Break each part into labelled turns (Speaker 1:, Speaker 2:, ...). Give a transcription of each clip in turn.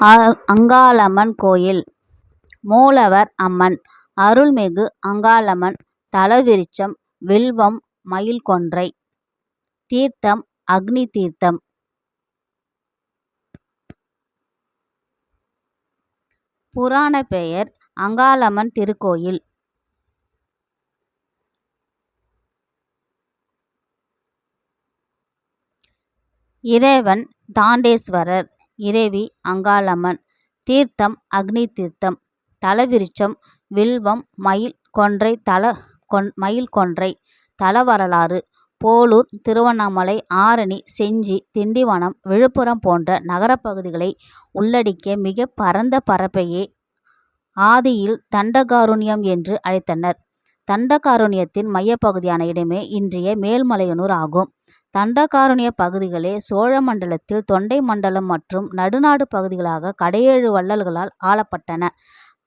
Speaker 1: அங்காளம்மன் கோயில். மூலவர் அம்மன். அருள்மிகு அங்காளம்மன். தலவிருச்சம் வில்வம் மயில் கொன்றை தீர்த்தம் அக்னி தீர்த்தம். புராண பெயர் அங்காளம்மன் திருக்கோயில். இறைவன் தாண்டேஸ்வரர். இறைவி அங்காளம்மன். தீர்த்தம் அக்னி தீர்த்தம். தலவிருட்சம் வில்வம் மயில் கொன்றை தல கொன் மயில் கொன்றை. தல வரலாறு போலூர் திருவண்ணாமலை ஆரணி செஞ்சி திண்டிவனம் விழுப்புரம் போன்ற நகரப்பகுதிகளை உள்ளடக்கிய மிக பரந்த பரப்பையே ஆதியில் தண்டகாருண்யம் என்று அழைத்தனர். தண்டகாருண்யத்தின் மையப்பகுதியான இடமே இன்றைய மேல்மலையனூர் ஆகும். தண்டகாருண்ய பகுதிகளே சோழ மண்டலத்தில் தொண்டை மண்டலம் மற்றும் நடுநாடு பகுதிகளாக கடையேழு வள்ளல்களால் ஆளப்பட்டன.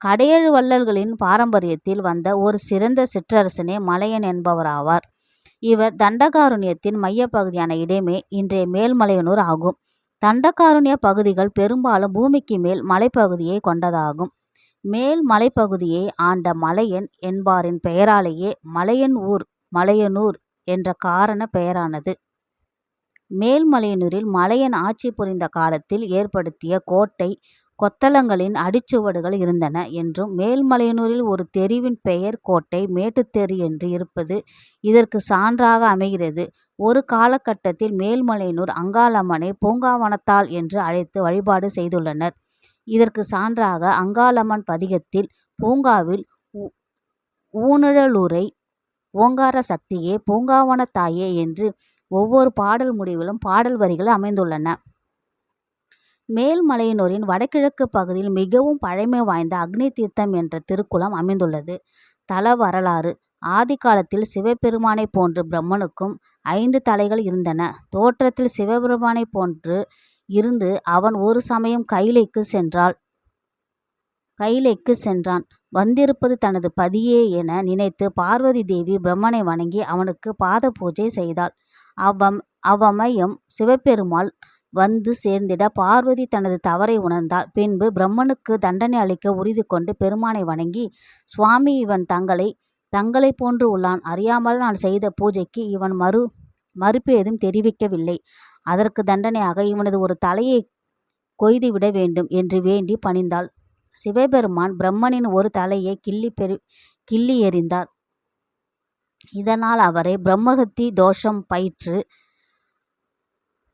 Speaker 1: கடையேழு வள்ளல்களின் பாரம்பரியத்தில் வந்த ஒரு சிறந்த சிற்றரசனே மலையன் என்பவராவார். இவர் தண்டகாருண்யத்தின் மையப்பகுதியான இடமே இன்றைய மேல்மலையனூர் ஆகும். தண்டகாருண்ய பகுதிகள் பெரும்பாலும் பூமிக்கு மேல் மலைப்பகுதியை கொண்டதாகும். மேல் மலைப்பகுதியை ஆண்ட மலையன் என்பாரின் பெயராலேயே மலையன் ஊர் மலையனூர் என்ற காரண பெயரானது. மேல்மலையனூரில் மலையன் ஆட்சி புரிந்த காலத்தில் ஏற்படுத்திய கோட்டை கொத்தளங்களின் அடிச்சுவடுகள் இருந்தன என்றும் மேல்மலையனூரில் ஒரு தெருவின் பெயர் கோட்டை மேட்டுத்தெரு என்று இருப்பது இதற்கு சான்றாக அமைகிறது. ஒரு காலகட்டத்தில் மேல்மலையனூர் அங்காளம்மனை பூங்காவனத்தாள் என்று அழைத்து வழிபாடு செய்துள்ளனர். இதற்கு சான்றாக அங்காளம்மன் பதிகத்தில் பூங்காவில் ஊனுழலுரை ஓங்கார சக்தியே பூங்காவன தாயே என்று ஒவ்வொரு பாடல் முடிவிலும் பாடல் வரிகள் அமைந்துள்ளன. மேல்மலையனூரின் வடகிழக்கு பகுதியில் மிகவும் பழமை வாய்ந்த அக்னி தீர்த்தம் என்ற திருக்குளம் அமைந்துள்ளது. தல வரலாறு ஆதி காலத்தில் சிவபெருமானை போன்று பிரம்மனுக்கும் ஐந்து தலைகள் இருந்தன. தோற்றத்தில் சிவபெருமானை போன்று இருந்து அவன் ஒரு சமயம் கைலைக்கு சென்றாள். கைலைக்கு சென்றான். வந்திருப்பது தனது பதியே என நினைத்து பார்வதி தேவி பிரம்மனை வணங்கி அவனுக்கு பாத பூஜை செய்தாள். அவ்வம் அவ்வமயம் சிவபெருமாள் வந்து சேர்ந்திட பார்வதி தனது தவறை உணர்ந்தாள். பின்பு பிரம்மனுக்கு தண்டனை அளிக்க உறுதி கொண்டு பெருமானை வணங்கி சுவாமி இவன் தங்களை தங்களை போன்று உள்ளான். அறியாமல் நான் செய்த பூஜைக்கு இவன் மறு மறுப்பு ஏதும் தெரிவிக்கவில்லை. அதற்கு தண்டனையாக இவனது ஒரு தலையை கொய்து விட வேண்டும் என்று வேண்டி பணிந்தாள். சிவபெருமான் பிரம்மனின் ஒரு தலையை கிள்ளி பெரு கிள்ளி எறிந்தார். இதனால் அவரை பிரம்மஹத்தி தோஷம் பயிற்று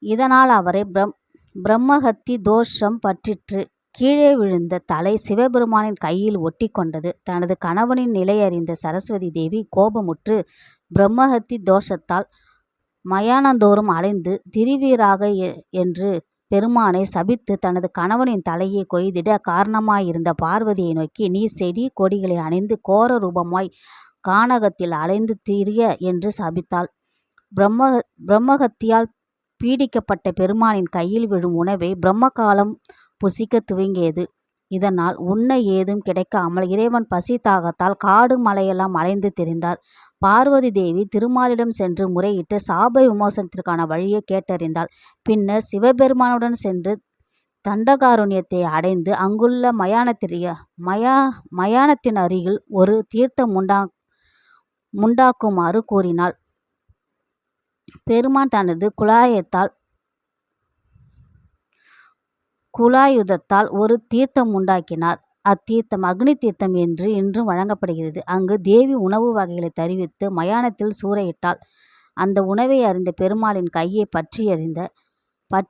Speaker 1: இதனால் அவரை பிரம் பிரம்மஹத்தி தோஷம் பற்றிற்று. கீழே விழுந்த தலை சிவபெருமானின் கையில் ஒட்டி கொண்டது. தனது கணவனின் நிலையறிந்த சரஸ்வதி தேவி கோபமுற்று பிரம்மஹத்தி தோஷத்தால் மயானந்தோறும் அலைந்து திரிவீராக என்று பெருமானை சபித்து தனது கணவனின் தலையை கொய்திட காரணமாயிருந்த பார்வதியை நோக்கி நீ செடி கொடிகளை அணிந்து கோர ரூபமாய் கானகத்தில் அலைந்து திரிய என்று சபித்தாள். பிரம்ம பிரம்மகத்தியால் பீடிக்கப்பட்ட பெருமானின் கையில் விழும் உணவை பிரம்மகாலம் புசிக்க துவங்கியது. இதனால் உண்ண ஏதும் கிடைக்காமல் இறைவன் பசி தாகத்தால் காடு மலையெல்லாம் அலைந்து திரிந்தார். பார்வதி தேவி திருமாலிடம் சென்று முறையிட்டு சாப விமோசனத்திற்கான வழியை கேட்டறிந்தாள். பின்னர் சிவபெருமானுடன் சென்று தண்டகாருண்யத்தை அடைந்து அங்குள்ள மயானத்திரிய மயா மயானத்தின் அருகில் ஒரு தீர்த்தம் உண்டா முண்டாக்குமாறு கூறினாள். பெருமான் தனது குலாயத்தால் குலாயுதத்தால் ஒரு தீர்த்தம் உண்டாக்கினார். அத்தீர்த்தம் அக்னி தீர்த்தம் என்று இன்றும் வழங்கப்படுகிறது. அங்கு தேவி உணவு வகைகளை தருவித்து மயானத்தில் சூறையிட்டாள். அந்த உணவை அறிந்த பெருமாளின் கையை பற்றி அறிந்த பட்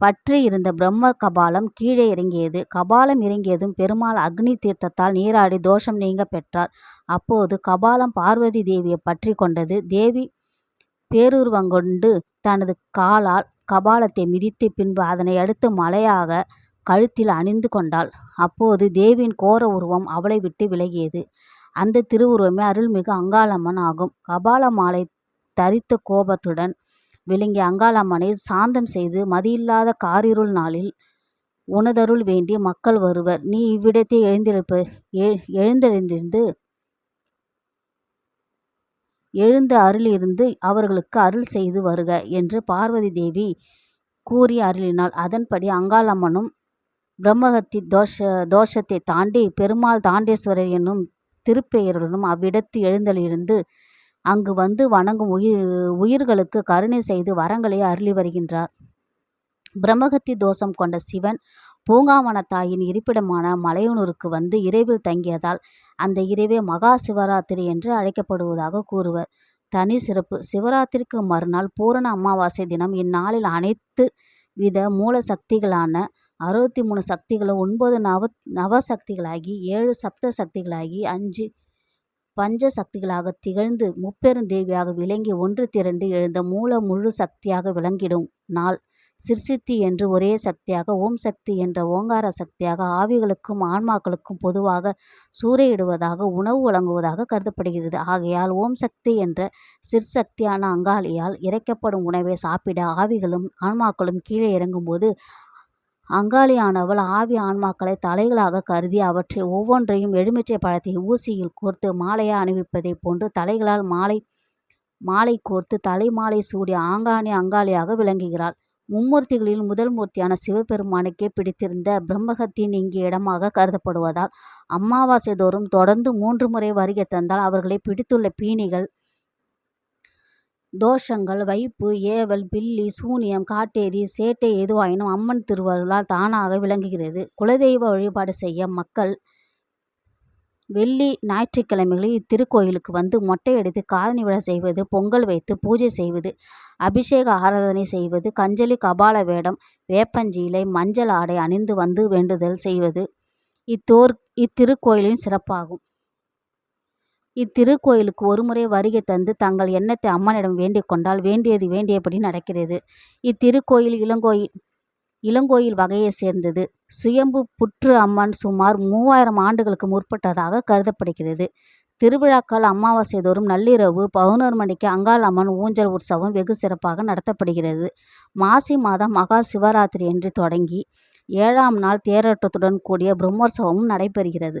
Speaker 1: பற்றி இருந்த பிரம்ம கபாலம் கீழே இறங்கியது. கபாலம் இறங்கியதும் பெருமாள் அக்னி தீர்த்தத்தால் நீராடி தோஷம் நீங்க பெற்றார். அப்போது கபாலம் பார்வதி தேவியை பற்றி கொண்டது. தேவி பேரூர்வங்கொண்டு தனது காலால் கபாலத்தை மிதித்து பின்பு அதனை அடுத்து மலையாக கழுத்தில் அணிந்து கொண்டாள். அப்போது தேவியின் கோர உருவம் அவளை விட்டு விலகியது. அந்த திருவுருவமே அருள்மிகு அங்காளம்மன் ஆகும். கபால மாலை தரித்த கோபத்துடன் விளங்கிய அங்காளம்மனை சாந்தம் செய்து மதியில்லாத காரிருள் நாளில் உனதருள் வேண்டி மக்கள் வருவர். நீ இவ்விடத்தை எழுந்திருப்ப எழுந்தெழுந்திருந்து எழுந்த அருளிருந்து அவர்களுக்கு அருள் செய்து வருக என்று பார்வதி தேவி கூறி அருளினாள். அதன்படி அங்காளம்மனும் பிரம்மஹத்தி தோஷ தோஷத்தை தாண்டி பெருமாள் தாண்டேஸ்வரர் என்னும் திருப்பெயருடனும் அவ்விடத்து எழுந்தலிருந்து அங்கு வந்து வணங்கும் உயிர் உயிர்களுக்கு கருணை செய்து வரங்களை அருளி வருகின்றார். பிரம்மகத்தி தோஷம் கொண்ட சிவன் பூங்காவனத்தாயின் இருப்பிடமான மலையனூருக்கு வந்து இரவில் தங்கியதால் அந்த இரவே மகா சிவராத்திரி என்று அழைக்கப்படுவதாக கூறுவர். தனி சிறப்பு. சிவராத்திரிக்கு மறுநாள் பூரண அமாவாசை தினம் இந்நாளில் அனைத்து வித மூல சக்திகளான அறுபத்தி மூணு சக்திகளும் ஒன்பது நவ நவசக்திகளாகி ஏழு சப்த சக்திகளாகி அஞ்சு பஞ்ச சக்திகளாக திகழ்ந்து முப்பெருந்தேவியாக விளங்கி ஒன்று திரண்டு எழுந்த மூல முழு சக்தியாக விளங்கிடும். நாள் சிற்சித்தி என்று ஒரே சக்தியாக ஓம் சக்தி என்ற ஓங்கார சக்தியாக ஆவிகளுக்கும் ஆன்மாக்களுக்கும் பொதுவாக சூறையிடுவதாக உணவு வழங்குவதாக கருதப்படுகிறது. ஆகையால் ஓம் சக்தி என்ற சிற்சக்தியான அங்காளியால் இறைக்கப்படும் உணவை சாப்பிட ஆவிகளும் ஆன்மாக்களும் கீழே இறங்கும்போது அங்காளியானவள் ஆவி ஆன்மாக்களை தலைகளாக கருதி அவற்றை ஒவ்வொன்றையும் எலுமிச்சை பழத்தை ஊசியில் கோர்த்து மாலையாக அணிவிப்பதைப் போன்று தலைகளால் மாலை மாலை கோர்த்து தலைமாலை சூடி ஆங்காணி அங்காளியாக விளங்குகிறாள். மும்மூர்த்திகளில் முதல் மூர்த்தியான சிவபெருமானுக்கே பிடித்திருந்த பிரம்மகத்தின் இங்கு இடமாக கருதப்படுவதால் அமாவாசை தோறும் தொடர்ந்து மூன்று முறை வருகை தந்தால் அவர்களை பிடித்துள்ள பீனிகள் தோஷங்கள் வைப்பு ஏவல் பில்லி சூனியம் காட்டேரி சேட்டை எதுவாயினும் அம்மன் திருவருளால் தானாக விளங்குகிறது. குலதெய்வ வழிபாடு செய்ய மக்கள் வெள்ளி ஞாயிற்றுக்கிழமைகளில் இத்திருக்கோயிலுக்கு வந்து மொட்டையடித்து காதணி விழா செய்வது பொங்கல் வைத்து பூஜை செய்வது அபிஷேக ஆராதனை செய்வது கஞ்சலி கபால வேடம் வேப்பஞ்சீலை மஞ்சள் ஆடை அணிந்து வந்து வேண்டுதல் செய்வது இத்தோர் இத்திருக்கோயிலின் சிறப்பாகும். இத்திருக்கோயிலுக்கு ஒருமுறை வருகை தந்து தங்கள் எண்ணத்தை அம்மனிடம் வேண்டிக் கொண்டால் வேண்டியது வேண்டியபடி நடக்கிறது. இத்திருக்கோயில் இளங்கோயில் இளங்கோயில் வகையை சேர்ந்தது. சுயம்பு புற்று அம்மன் சுமார் மூவாயிரம் ஆண்டுகளுக்கு முற்பட்டதாக கருதப்படுகிறது. திருவிழாக்கள் அமாவாசை தோறும் நள்ளிரவு பதினோரு மணிக்கு அங்காள் அம்மன் ஊஞ்சல் உற்சவம் வெகு சிறப்பாக நடத்தப்படுகிறது. மாசி மாதம் மகா சிவராத்திரி என்று தொடங்கி ஏழாம் நாள் தேரோட்டத்துடன் கூடிய பிரம்மோற்சவமும் நடைபெறுகிறது.